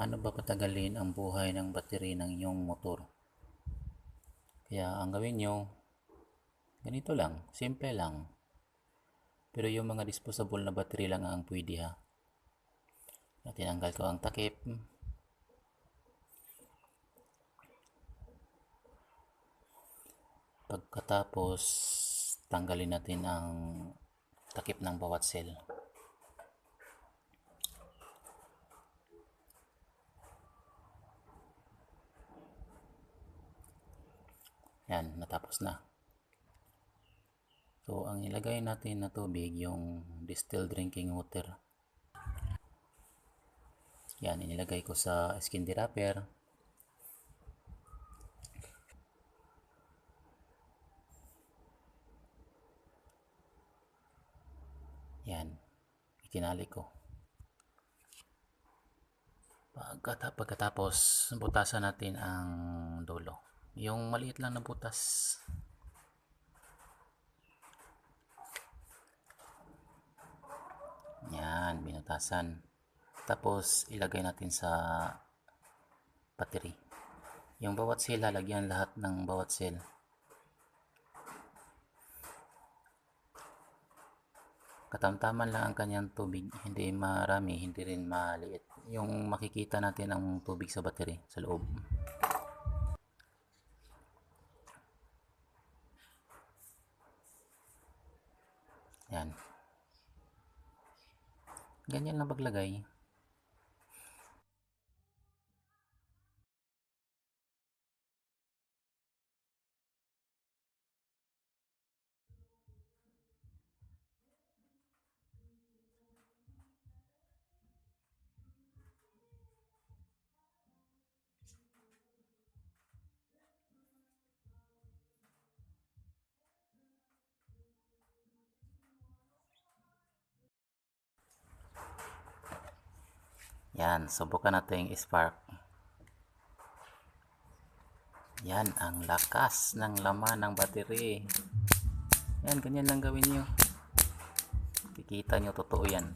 paano ba patagalin ang buhay ng battery ng iyong motor. Kaya ang gawin nyo, ganito lang, simple lang. Pero yung mga disposable na battery lang ang pwede ha. Na tinanggal ko ang takip. Pagkatapos, tanggalin natin ang takip ng bawat cell. Yan, natapos na. So, ang ilagay natin na tubig, yung distilled drinking water. Yan, inilagay ko sa skin wrapper. Yan, itinali ko. Pagkata, pagkatapos, butasan natin ang dulo. Yung maliit lang na butas. Yan, binutasan. Tapos, ilagay natin sa battery. Yung bawat cell, lalagyan lahat ng bawat cell. Katamtaman lang ang kanyang tubig. Hindi marami, hindi rin maliit. Yung makikita natin ang tubig sa battery, sa loob. Yan. Ganyan lang paglagay. Yan, subukan natin spark. Yan, ang lakas ng laman ng battery. Yan, ganyan lang gawin nyo. Kikita nyo, totoo yan.